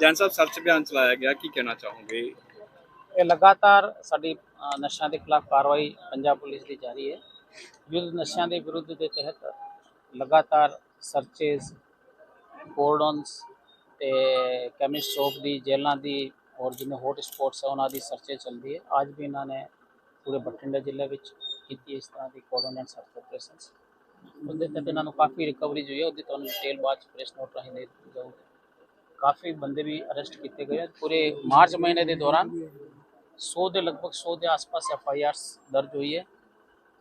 ਜੈਨ ਸਾਹਿਬ search ਅਭਿਆਨ ਚਲਾਇਆ ਗਿਆ ਕੀ ਕਹਿਣਾ ਚਾਹੋਗੇ? ਇਹ ਲਗਾਤਾਰ ਸਾਡੀ ਅ, ਨਸ਼ਿਆਂ ਦੇ ਖਿਲਾਫ ਕਾਰਵਾਈ ਪੰਜਾਬ ਪੁਲਿਸ ਦੀ ਜਾਰੀ ਹੈ। ਯੁੱਧ ਨਸ਼ਿਆਂ ਦੇ ਵਿਰੁੱਧ ਦੇ ਤਹਿਤ ਲਗਾਤਾਰ ਸਰਚੇਸ ਕੋਰਡਨਸ ਤੇ ਕੈਮਿਸਟ ਸ਼ੋਪ ਦੀ ਜੇਲ੍ਹਾਂ ਦੀ ਔਰ ਜਿੰਨੇ ਹੌਟ ਸਪੌਟਸ ਹੈ ਉਹਨਾਂ ਦੀ ਸਰਚੇ ਚੱਲਦੀ ਹੈ। ਅੱਜ ਵੀ ਇਹਨਾਂ ਨੇ ਪੂਰੇ ਬਠਿੰਡਾ ਜ਼ਿਲ੍ਹੇ ਵਿੱਚ ਕੀਤੀ ਇਸ ਤਰ੍ਹਾਂ ਦੀ ਕੋਰਡਨ ਐਂਡ ਸਰਚ ਆਪਰੇਸ਼ਨਸ ਉਹਦੇ ਤੱਕ ਇਹਨਾਂ ਨੂੰ ਕਾਫੀ ਰਿਕਵਰੀ ਹੋਈ ਹੈ ਉਹਦੀ ਤੁਹਾਨੂੰ ਡਿਟੇਲ ਬਾਅਦ ਚ ਪ੍ਰੈਸ ਨੋਟ ਰਾਹੀਂ ਦੇ ਜਾਊਗੀ ਕਾਫੀ ਬੰਦੇ ਵੀ ਅਰੈਸਟ ਕੀਤੇ ਗਏ ਆ। ਪੂਰੇ ਮਾਰਚ ਮਹੀਨੇ ਦੇ ਦੌਰਾਨ 100 ਦੇ ਲਗਭਗ 100 ਦੇ ਆਸ-ਪਾਸ ਐਫ ਆਈ ਆਰਸ ਦਰਜ ਹੋਈ ਹੈ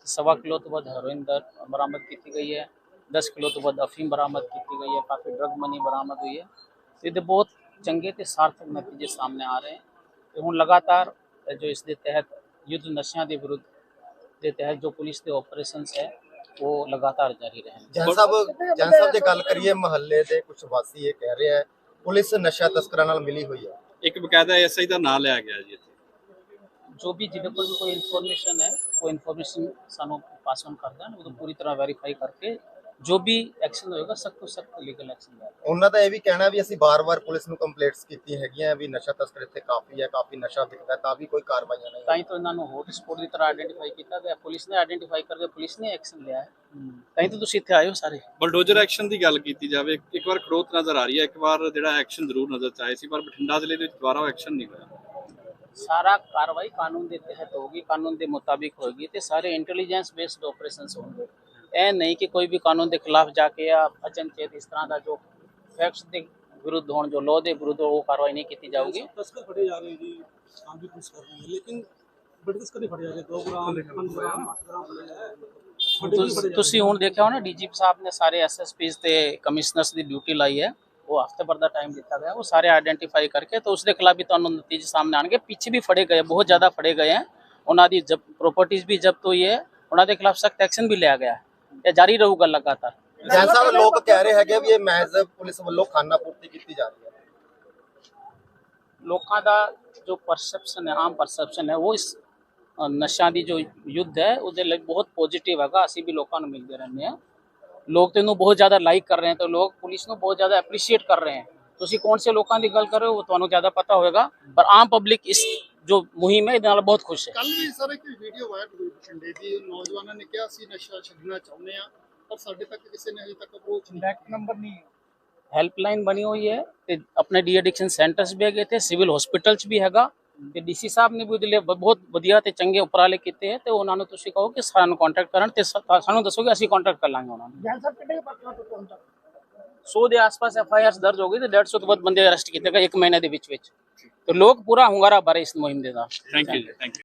ਸਵਾ ਕਿਲੋ ਤੋਂ ਵੱਧ ਹੈਰੋਇਨ ਦਰ ਬਰਾਮਦ ਕੀਤੀ ਗਈ ਹੈ 10 ਕਿਲੋ ਤੋਂ ਵੱਧ ਅਫੀਮ ਬਰਾਮਦ ਕੀਤੀ ਗਈ ਹੈ ਕਾਫੀ ਡਰਗ ਮਨੀ ਬਰਾਮਦ ਹੋਈ ਹੈ ਤੇ ਇਹਦੇ ਬਹੁਤ ਚੰਗੇ ਤੇ ਸਾਰਥਕ ਨਤੀਜੇ ਸਾਹਮਣੇ ਆ ਰਹੇ ਹਨ ਤੇ ਹੁਣ ਲਗਾਤਾਰ ਜੋ ਇਸ ਦੇ ਤਹਿਤ ਯੁੱਧ ਨਸ਼ਿਆਂ ਦੇ ਵਿਰੁੱਧ ਦੇ ਤਹਿਤ ਜੋ ਪੁਲਿਸ ਦੇ ਆਪਰੇਸ਼ਨਸ ਹੈ ਉਹ ਲਗਾਤਾਰ ਜਾਰੀ ਰਹਿਣ ਜੈਨ ਸਾਹਿਬ ਜੈਨ ਸਾਹਿਬ ਜੇ ਗੱਲ ਕਰੀਏ ਮਹੱਲੇ ਦੇ ਕੁਝ ਵਾਸੀ ਇਹ ਕਹਿ ਰਹੇ ਆ ਪੁਲਿਸ ਨਸ਼ਾ ਤਸਕਰਾਂ ਨਾਲ ਮਿਲੀ ਹੋਈ ਹੈ ਇੱਕ ਬਕਾਇਦਾ ਐਸਆਈ ਦਾ ਨਾਮ ਲਿਆ ਗਿਆ ਜੀ ਇੱਥੇ ਜੋ ਵੀ ਜਿਹਦੇ ਕੋਲ ਵੀ ਕੋਈ ਇਨਫੋਰਮੇਸ਼ਨ ਹੈ ਉਹ ਇਨਫੋਰਮੇਸ਼ਨ ਸਾਨੂੰ ਪਾਸ ਔਨ ਕਰ ਦੇਣ ਉਹ ਪੂਰੀ ਤਰ੍ਹਾਂ ਵੈਰੀਫਾਈ ਕਰਕੇ ਜੋ ਵੀ ਐਕਸ਼ਨ ਹੋਏਗਾ ਸਖਤ ਤੋਂ ਸਖਤ ਲੀਗਲ ਐਕਸ਼ਨ ਲਿਆ ਉਹਨਾਂ ਦਾ ਇਹ ਵੀ ਕਹਿਣਾ ਵੀ ਅਸੀਂ ਬਾਰ-ਬਾਰ ਪੁਲਿਸ ਨੂੰ ਕੰਪਲੇਂਟਸ ਕੀਤੀਆਂ ਹੈਗੀਆਂ ਵੀ ਨਸ਼ਾ ਤਸਕਰ ਇੱਥੇ ਕਾਫੀ ਹੈ ਕਾਫੀ ਨਸ਼ਾ ਵਿਕਦਾ ਤਾਂ ਵੀ ਕੋਈ ਕਾਰਵਾਈਆਂ ਨਹੀਂ ਤਾਂ ਹੀ ਤਾਂ ਇਹਨਾਂ ਨੂੰ ਹੌਟ ਸਪੌਟ ਦੀ ਤਰ੍ਹਾਂ ਆਇਡੈਂਟੀਫਾਈ ਕੀਤਾ ਗਿਆ। ਪੁਲਿਸ ਨੇ ਆਇਡੈਂਟੀਫਾਈ ਕਰਕੇ ਪੁਲਿਸ ਨੇ ਐਕਸ਼ਨ ਲਿਆ ਹੈ। ਤਾਂ ਹੀ ਤਾਂ ਤੁਸੀਂ ਇੱਥੇ ਆਏ ਹੋ ਸਾਰੇ। ਬਲਡੋਜ਼ਰ ਐਕਸ਼ਨ ਦੀ ਗੱਲ ਕੀਤੀ ਜਾਵੇ ਇੱਕ ਵਾਰ ਖੜੋਤ ਨਜ਼ਰ ਆ ਰਹੀ ਹੈ ਇੱਕ ਵਾਰ ਜਿਹੜਾ ਐਕਸ਼ਨ ਜ਼ਰੂਰ ਨਜ਼ਰ ਚ ਆਏ ਸੀ ਪਰ ਬਠਿੰਡਾ ਜ਼ਿਲ੍ਹੇ ਦੇ ਵਿੱਚ ਦੁਬਾਰਾ ਐਕਸ਼ਨ ਨਹੀਂ ਹੋਇਆ। ਸਾਰਾ ਕਾਰਵਾਈ ਕਾਨੂੰਨ ਦੇ ਤਹਿਤ ਹੋਗੀ ਕਾਨੂੰਨ ਦੇ ਮੁਤਾਬਿਕ ਹੋਗੀ ਤੇ ਸਾਰੇ ਇੰਟੈਲੀਜੈਂਸ ਬੇਸਡ ਆਪਰੇਸ਼ਨਸ ਹੋਣਗੇ। ਇਹ ਨਹੀਂ ਕਿ ਕੋਈ ਵੀ ਕਾਨੂੰਨ ਦੇ ਖਿਲਾਫ ਜਾ ਕੇ ਆ ਅਚਨਚੇਤ ਇਸ ਤਰ੍ਹਾਂ ਦਾ ਜੋ ਫੈਕਟਸ ਦੇ ਵਿਰੁੱਧ ਹੋਣ ਜੋ ਲੋ ਦੇ ਵਿਰੁੱਧ ਉਹ ਕਾਰਵਾਈ ਨਹੀਂ ਕੀਤੀ ਜਾਊਗੀ। ਤਸਕਰ ਫੜੇ ਜਾ ਰਹੇ ਜੀ ਆਮ ਵੀ ਕੁਝ ਕਰ ਰਹੀ ਹੈ ਲੇਕਿਨ ਬੜੇ ਤਸਕਰ ਫੜੇ ਜਾ ਰਹੇ 2 ਗ੍ਰਾਮ 5 ਗ੍ਰਾਮ 8 ਗ੍ਰਾਮ ਫੜੇ ਜਾ ਰਹੇ। ਤੁਸੀਂ ਹੁਣ ਦੇਖਿਆ ਹੋਣਾ ਡੀਜੀਪੀ ਸਾਹਿਬ ਨੇ ਸਾਰੇ ਐਸਐਸਪੀਸ ਤੇ ਕਮਿਸ਼ਨਰਸ ਦੀ ਡਿਊਟੀ ਲਾਈ ਹੈ। ਉਹ ਹਫ਼ਤੇ ਭਰ ਦਾ ਟਾਈਮ ਦਿੱਤਾ ਗਿਆ ਉਹ ਸਾਰੇ ਆਇਡੈਂਟੀਫਾਈ ਕਰਕੇ ਤਾਂ ਉਸ ਦੇ ਖਿਲਾਫ ਵੀ ਤੁਹਾਨੂੰ ਨਤੀਜੇ ਸਾਹਮਣੇ ਆਣਗੇ ਪਿੱਛੇ ਵੀ ਫੜੇ ਗਏ ਬਹੁਤ ਜ਼ਿਆਦਾ ਫੜੇ ਗਏ ਹੈ ਉਹਨਾਂ ਦੀ ਜਬ ਪ੍ਰਾਪਰਟੀਆਂ ਵੀ ਜ਼ਬਤ ਹੋਈ ਹੈ ਉਹਨਾਂ ਦੇ ਖਿਲਾਫ ਸਖਤ ਐਕਸ਼ਨ ਵੀ ਲਿਆ ਗਿਆ ਹੈ ਇਹ ਜਾਰੀ ਰਹੂਗਾ ਲਗਾਤਾਰ ਜੈਨ ਸਾਹਿਬ ਲੋਕ ਕਹਿ ਰਹੇ ਹੈਗੇ ਵੀ ਇਹ ਮਹਿਜ਼ ਪੁਲਿਸ ਵੱਲੋਂ ਖਾਨਾ ਪੂਰਤੀ ਕੀਤੀ ਜਾ ਰਹੀ ਹੈ ਲੋਕਾਂ ਦਾ ਜੋ ਪਰਸੈਪਸ਼ਨ ਹੈ ਆਮ ਪਰਸੈਪਸ਼ਨ ਹੈ ਉਹ ਇਸ ਅ, ਨਸ਼ਿਆਂ ਦੀ ਜੋ ਯੁੱਧ ਹੈ ਉਹਦੇ ਲਈ ਬਹੁਤ ਪੋਜ਼ਿਟਿਵ ਹੈਗਾ ਅਸੀਂ ਵੀ ਲੋਕਾਂ ਨੂੰ ਮਿਲਦੇ ਰਹਿੰਦੇ ਹਾਂ ਲੋਕ ਤੇ ਇਹਨੂੰ ਬਹੁਤ ਜ਼ਿਆਦਾ ਲਾਈਕ ਕਰ ਰਹੇ ਹਨ ਤੇ ਲੋਕ ਪੁਲਿਸ ਨੂੰ ਬਹੁਤ ਜ਼ਿਆਦਾ ਐਪਰੀਸ਼ੀਏਟ ਕਰ ਰਹੇ ਹਨ। ਤੁਸੀਂ ਕੌਣ ਸੇ ਲੋਕਾਂ ਦੀ ਗੱਲ ਕਰ ਰਹੇ ਹੋ ਉਹ ਤੁਹਾਨੂੰ ਜ਼ਿਆਦਾ ਪਤਾ ਹੋਵੇਗਾ। ਪਰ ਆਮ ਪਬਲਿਕ ਇਸ ਜੋ ਮੁਹਿੰਮ ਹੈ ਇਹਦੇ ਨਾਲ ਬਹੁਤ ਖੁਸ਼ ਹੈ। ਕੱਲ ਵੀ ਸਰ ਇੱਕ ਵੀਡੀਓ ਵਾਇਰਲ ਹੋਈ ਬਠਿੰਡੇ ਦੀ ਨੌਜਵਾਨਾਂ ਨੇ ਕਿਹਾ ਅਸੀਂ ਨਸ਼ਾ ਛੱਡਣਾ ਚਾਹੁੰਦੇ ਆ ਪਰ ਸਾਡੇ ਤੱਕ ਕਿਸੇ ਨੇ ਹਜੇ ਤੱਕ ਅਪਰੋਚ ਬੈਕ ਨੰਬਰ ਨਹੀਂ ਹੈਲਪਲਾਈਨ ਬਣੀ ਹੋਈ ਹੈ ਤੇ ਆਪਣੇ ਡੀ ਐਡਿਕਸ਼ਨ ਸੈਂਟਰਸ ਵੀ ਹੈਗੇ ਤੇ ਸਿਵਲ ਹਸਪੀਟਲ 'ਚ ਵੀ ਹੈਗਾ। ਤੇ ਡੀਸੀ ਸਾਹਿਬ ਨੇ ਵੀ ਉਹਦੇ ਲਈ ਬਹੁਤ ਵਧੀਆ ਤੇ ਚੰਗੇ ਉਪਰਾਲੇ ਕੀਤੇ ਹੈ ਤੇ ਉਹਨਾਂ ਨੂੰ ਤੁਸੀਂ ਕਹੋ ਕਿ ਸਾਨੂੰ ਕੰਟੈਕਟ ਕਰਨ ਤੇ ਸਾਨੂੰ ਦੱਸੋਗੇ ਅਸੀਂ ਕੰਟੈਕਟ ਕਰ ਲਾਂਗੇ ਉਹਨਾਂ ਨੂੰ। ਜੈਨ ਸਰ ਕਿੰਨੇ ਪਰਚਾ ਤੋਂ ਤੱਕ 100 ਦੇ ਆਸ-ਪਾਸ ਐਫ ਆਈ ਆਰਸ ਦਰਜ ਹੋ ਗਈ ਤੇ 150 ਤੋਂ ਵੱਧ ਬੰਦੇ ਅਰੈਸਟ ਕੀਤੇ ਗਏ ਇੱਕ ਮਹੀਨੇ ਦੇ ਵਿੱਚ ਵਿੱਚ ਤੇ ਲੋਕ ਪੂਰਾ ਹੁੰਗਾਰਾ ਭਰੇ ਇਸ ਮੁਹਿੰਮ ਦੇ ਨਾਲ। Thank you thank you